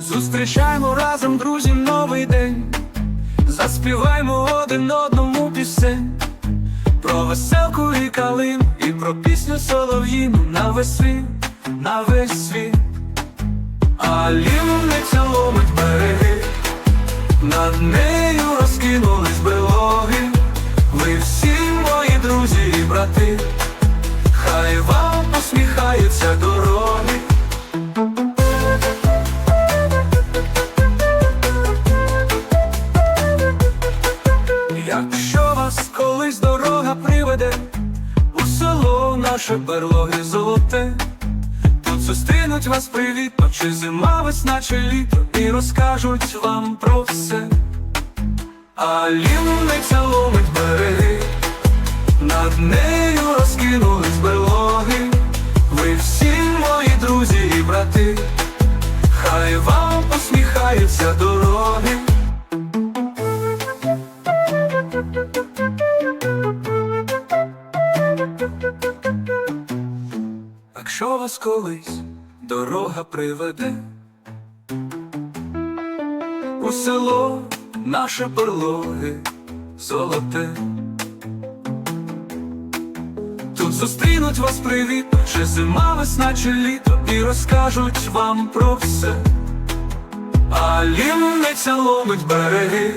Зустрічаємо разом, друзі, новий день, заспіваємо один одному пісень, про веселку і калин, і про пісню солов'їну на весь світ, на весь світ, а лівом не ціломить береги, над нею посміхаються дороги. Якщо вас колись дорога приведе у село наше берлоги золоте, тут зустрінуть вас привітно, чи зима, весна, чи літо, і розкажуть вам про все. А лівниця ломить посміхаються дороги. Якщо вас колись дорога приведе у село наше берлоги золоте. Тут зустрінуть вас привітно, чи зима, весна, чи літо, і розкажуть вам про все. А лівниця ломить береги,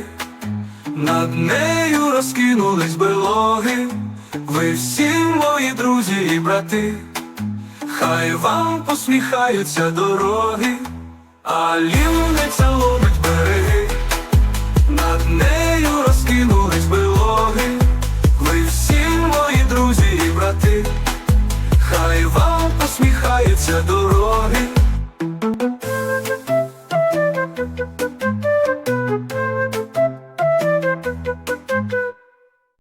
над нею розкинулись белоги. Ви всі мої друзі і брати, хай вам посміхаються дороги, а лівниця ломить береги, над нею розкинулись белоги. Ви всі мої друзі і брати, хай вам посміхаються дороги.